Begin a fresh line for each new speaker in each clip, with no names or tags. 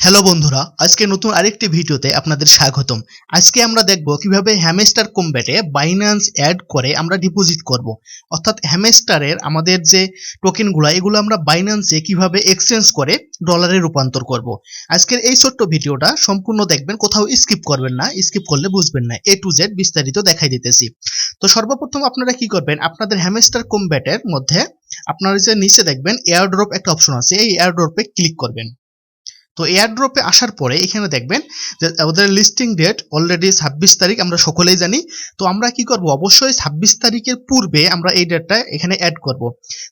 Hello বন্ধুরা, আজকে নতুন আরেকটি ভিডিওতে আপনাদের স্বাগতম। আজকে আমরা দেখব কীভাবে হ্যামেস্টার কম্ব্যাটে বাইন্যান্স অ্যাড করে আমরা ডিপোজিট করব। অর্থাৎ হ্যামেস্টারের আমাদের যে টোকেনগুলো, এগুলো আমরা বাইন্যান্সে কীভাবে এক্সচেঞ্জ করে ডলারে রূপান্তর করব। আজকের এই ছোট্ট ভিডিওটা সম্পূর্ণ দেখবেন, কোথাও স্কিপ করবেন না, স্কিপ করলে বুঝবেন না। এ টু জেড বিস্তারিত দেখাই দিতেছি। তো সর্বপ্রথম আপনারা কি করবেন, আপনাদের হ্যামেস্টার কম্ব্যাটের মধ্যে আপনারা যে নিচে দেখবেন এয়ারড্রপ একটা অপশন আছে, এই এয়ারড্রপে ক্লিক করবেন। তো এয়ারড্রপে আসার পরে এখানে দেখবেন যে ওদের লিস্টিং ডেট অলরেডি ছাব্বিশ তারিখ আমরা সকলেই জানি। তো আমরা কি করব? অবশ্যই ছাব্বিশ তারিখের পূর্বে আমরা এই ডেটটা এখানে অ্যাড করব।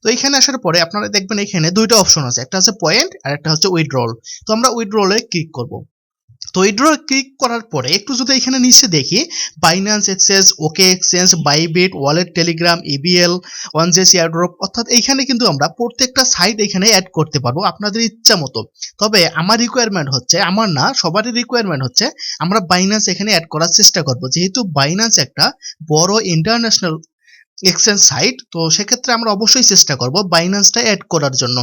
তো এখানে আসার পরে আপনারা দেখবেন এখানে দুইটা অপশন আছে। একটা হচ্ছে পয়েন্ট আর একটা হচ্ছে উইথড্রল তো আমরা উইথড্রলে ক্লিক করব। তো উইথড্রল ক্লিক করার পরে একটু যদি এখানে নিচে দেখি Binance exchange okay exchange Bybit wallet Telegram EBL one JS airdrop অর্থাৎ এইখানে কিন্তু আমরা প্রত্যেকটা সাইট এখানে অ্যাড করতে পারব আপনাদের ইচ্ছা মতো। তবে আমার রিকোয়ারমেন্ট হচ্ছে, আমার না, সবারই রিকোয়ারমেন্ট হচ্ছে, আমরা বাইন্যান্স এখানে অ্যাড করার চেষ্টা করব। যেহেতু বাইন্যান্স একটা বড় ইন্টারন্যাশনাল এক্সচেঞ্জ সাইট তো সেক্ষেত্রে আমরা অবশ্যই চেষ্টা করব বাইন্যান্সটা অ্যাড করার জন্য।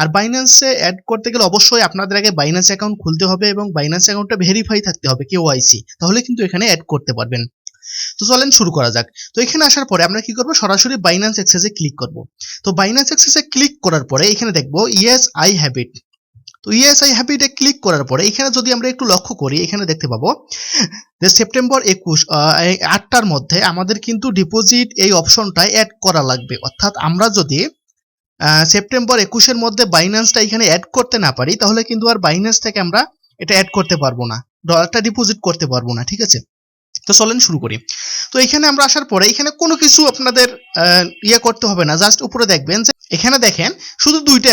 আর বাইন্যান্সে অ্যাড করতে গেলে অবশ্যই আপনাদের আগে বাইন্যান্স অ্যাকাউন্ট খুলতে হবে এবং বাইন্যান্স অ্যাকাউন্টটা ভেরিফাই থাকতে হবে কেওয়াইসি তাহলে কিন্তু এখানে অ্যাড করতে পারবেন। তো চলেন শুরু করা যাক। তো এখানে আসার পরে আমরা কি করব? সরাসরি বাইন্যান্স এক্সেসে ক্লিক করব। তো বাইন্যান্স এক্সেসে ক্লিক করার পরে এখানে দেখব ইয়েস আই হ্যাভ ইট তো ইয়েস আই হ্যাভ ইটে ক্লিক করার পরে এখানে যদি আমরা একটু লক্ষ্য করি, এখানে দেখতে পাবো যে সেপ্টেম্বর একুশ আটটার মধ্যে আমাদের কিন্তু ডিপোজিট এই অপশনটা অ্যাড করা লাগবে। অর্থাৎ আমরা যদি সেপ্টেম্বর একুশের মধ্যে বাইন্যান্সটা এখানে অ্যাড করতে না পারি, তাহলে কিন্তু আর বাইন্যান্স থেকে আমরা এটা অ্যাড করতে পারব না ডলারটা ডিপোজিট করতে পারব না, ঠিক আছে? তো চলেন শুরু করি। তো এখানে আমরা আসার পরে এখানে কোনো কিছু আপনাদের ইয়ে করতে হবে না জাস্ট উপরে দেখবেন যে এখানে দেখেন শুধু দুইটা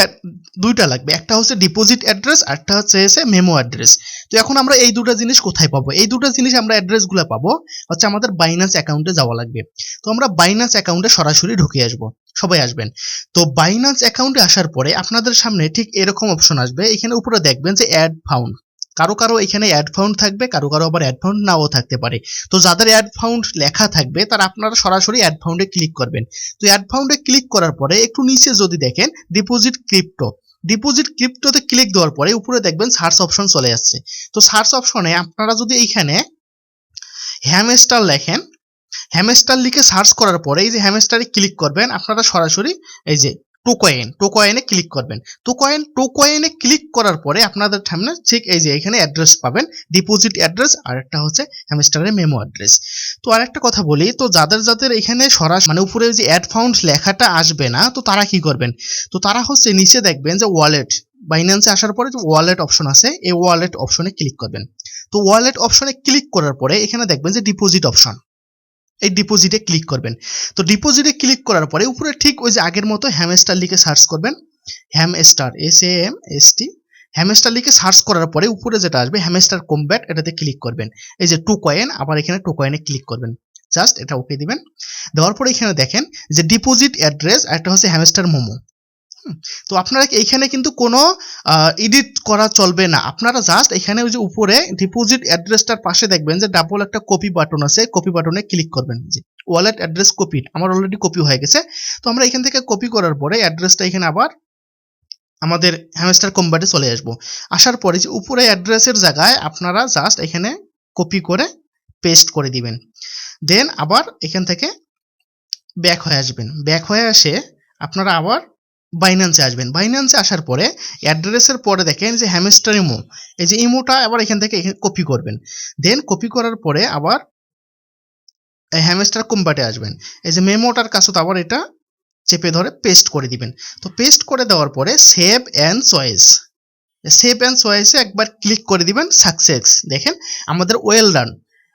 দুইটা লাগবে। একটা হচ্ছে ডিপোজিট অ্যাড্রেস একটা হচ্ছে এসে মেমো অ্যাড্রেস তো এখন আমরা এই দুটো জিনিস কোথায় পাবো? এই দুটো জিনিস আমরা অ্যাড্রেসগুলো পাবো হচ্ছে আমাদের বাইন্যান্স অ্যাকাউন্টে যাওয়া লাগবে। তো আমরা বাইন্যান্স অ্যাকাউন্টে সরাসরি ঢুকে আসব। সবাই আসবেন। তো বাইন্যান্স অ্যাকাউন্টে আসার পরে আপনাদের সামনে ঠিক এরকম অপশন আসবে। এখানে উপরে দেখবেন যে অ্যাড ফাউন্ড কারও কারও এখানে অ্যাড ফাউন্ড থাকবে, কারও কারও আবার অ্যাড ফাউন্ড নাও থাকতে পারে। তো যাদের অ্যাড ফাউন্ড লেখা থাকবে, তারা আপনারা সরাসরি অ্যাড ফাউন্ডে ক্লিক করবেন। তো অ্যাড ফাউন্ডে ক্লিক করার পরে একটু নিচে যদি দেখেন ডিপোজিট ক্রিপ্টো ডিপোজিট ক্রিপ্টোতে ক্লিক দেওয়ার পরে উপরে দেখবেন সার্চ অপশন চলে আসছে। তো সার্চ অপশনে আপনারা যদি এইখানে হ্যামস্টার লেখেন হ্যামস্টার লিখে সার্চ করার পরে এই যে হ্যামস্টারে ক্লিক করবেন, আপনারা সরাসরি এই যে টোকয়েন টোকয়েনে ক্লিক করবেন। টোকয়েন টোকয়েনে ক্লিক করার পরে আপনাদের সামনে ঠিক এই যে এখানে অ্যাড্রেস পাবেন ডিপোজিট অ্যাড্রেস আর একটা হচ্ছে হ্যামস্টারের মেমো অ্যাড্রেস তো আরেকটা কথা বলি, তো যাদের যাদের এখানে সরাসরি মানে উপরে যে অ্যাড ফাউন্ড লেখাটা আসবে না, তো তারা কি করবেন? তো তারা হচ্ছে নিচে দেখবেন যে ওয়ালেট বাইন্যান্সে আসার পরে যে ওয়ালেট অপশন আছে, এই ওয়ালেট অপশনে ক্লিক করবেন। তো ওয়ালেট অপশনে ক্লিক করার পরে এখানে দেখবেন যে ডিপোজিট অপশন এই ডিপোজিটে ক্লিক করবেন। তো ডিপোজিটে ক্লিক করার পরে উপরে ঠিক ওই যে আগের মতো হ্যামস্টার লিখে সার্চ করবেন। Hamster S A M S T hamster লিখে সার্চ করার পরে উপরে যেটা আসবে হ্যামস্টার কম্ব্যাট এটাতে ক্লিক করবেন। এই যে টু কয়েন আবার এখানে টু কয়েনে ক্লিক করবেন। জাস্ট এটা ওকে দিবেন। দেওয়ার পরে এখানে দেখেন যে ডিপোজিট অ্যাড্রেস একটা হচ্ছে হ্যামস্টার মোমো। তো আপনারা এইখানে কিন্তু কোনো এডিট করা চলবে না। আপনারা জাস্ট এখানে ওই যে উপরে ডিপোজিট অ্যাড্রেসটার পাশে দেখবেন যে ডাবল একটা কপি বাটন আছে। কপি বাটনে ক্লিক করবেন। যে ওয়ালেট অ্যাড্রেস কপি আমার অলরেডি কপি হয়ে গেছে। তো আমরা এখান থেকে কপি করার পরে অ্যাড্রেসটা এখানে আবার আমাদের হ্যামস্টার কম্বাটে চলে আসব। আসার পরে যে উপরে অ্যাড্রেসের জায়গায় আপনারা জাস্ট এখানে কপি করে পেস্ট করে দিবেন। দেন আবার এখান থেকে ব্যাক হয়ে আসবেন। ব্যাক হয়ে আসে আপনারা আবার বাইন্যান্সে আসবেন। বাইন্যান্সে আসার পরে অ্যাড্রেসের পরে দেখেন যে হ্যামেস্টার ইমো এই যে ইমোটা আবার এখান থেকে কপি করবেন। দেন কপি করার পরে আবার এই হ্যামেস্টার কোম্পাটে আসবেন। এই যে মেমোটার কাছে তো আবার এটা চেপে ধরে পেস্ট করে দিবেন। তো পেস্ট করে দেওয়ার পরে save and choice save and চয়েসে একবার ক্লিক করে দিবেন সাকসেস দেখেন আমাদের ওয়েল ডান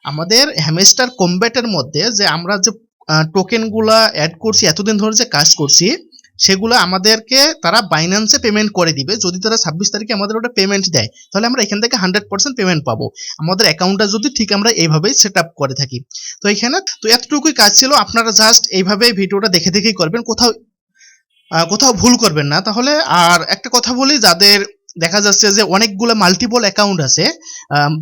আমাদের হ্যামেস্টার কম্ব্যাটের মধ্যে যে আমরা যে টোকেনগুলা অ্যাড করছি, এতদিন ধরে যে কাজ করছি সেগুলো আমাদেরকে তারা বাইন্যান্সে পেমেন্ট করে দিবে। যদি তারা ছাব্বিশ তারিখে আমাদের ওটা পেমেন্ট দেয়, তাহলে আমরা এখান থেকে হান্ড্রেড পার্সেন্ট পেমেন্ট পাবো। আমাদের অ্যাকাউন্টটা যদি ঠিক আমরা এইভাবেই সেট আপ করে থাকি। তো এখানে তো এতটুকুই কাজ ছিল। আপনারা জাস্ট এইভাবে ভিডিওটা দেখে দেখেই করবেন। কোথাও কোথাও ভুল করবেন না। তাহলে আর একটা কথা বলি, যাদের দেখা যাচ্ছে যে অনেকগুলো মাল্টিপল অ্যাকাউন্ট আছে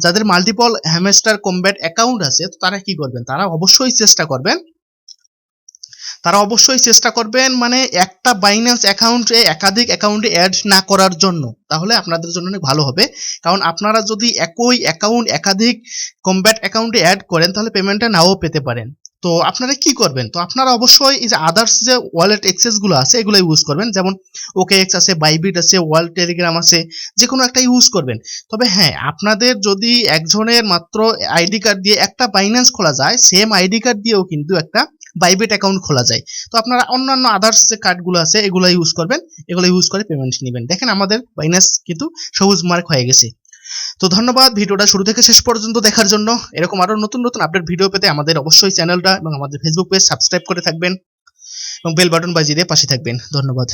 যাদের মাল্টিপল হ্যামেস্টার কম্ব্যাট অ্যাকাউন্ট আছে, তো তারা কি করবেন? তারা অবশ্যই চেষ্টা করবেন তারা অবশ্যই চেষ্টা করবেন মানে একটা বাইন্যান্স অ্যাকাউন্টে একাধিক অ্যাকাউন্টে অ্যাড না করার জন্য। তাহলে আপনাদের জন্য অনেক ভালো হবে। কারণ আপনারা যদি একই অ্যাকাউন্ট একাধিক কম্ব্যাট অ্যাকাউন্টে অ্যাড করেন, তাহলে পেমেন্টটা নাও পেতে পারেন। তো আপনারা কি করবেন? তো আপনারা অবশ্যই এই যে আদার্স যে ওয়ালেটগুলো আছে এগুলো ইউজ করবেন। যেমন ওকে এক্স আছে বাইবিট আছে ওয়ার্ল্ড টেলিগ্রাম আছে যে কোনো একটা ইউজ করবেন। তবে হ্যাঁ আপনাদের যদি একজনের মাত্র আইডি কার্ড দিয়ে একটা বাইন্যান্স খোলা যায় সেম আইডি কার্ড দিয়েও কিন্তু একটা বাইবিট অ্যাকাউন্ট খোলা যায়। তো আপনারা অন্যান্য আদার্স যে কার্ডগুলো আছে, এগুলো ইউজ করবেন, এগুলো ইউজ করে পেমেন্ট নেবেন। দেখেন আমাদের বাইনাস কিন্তু সবুজ মার্ক হয়ে গেছে। তো ধন্যবাদ, ভিডিওটা শুরু থেকে শেষ পর্যন্ত দেখার জন্য। এরকম আরও নতুন নতুন আপডেট ভিডিও পেতে আমাদের অবশ্যই চ্যানেলটা এবং আমাদের ফেসবুক পেজ সাবস্ক্রাইব করে থাকবেন এবং বেল বাটন বাজিয়ে দিয়ে পাশে থাকবেন। ধন্যবাদ।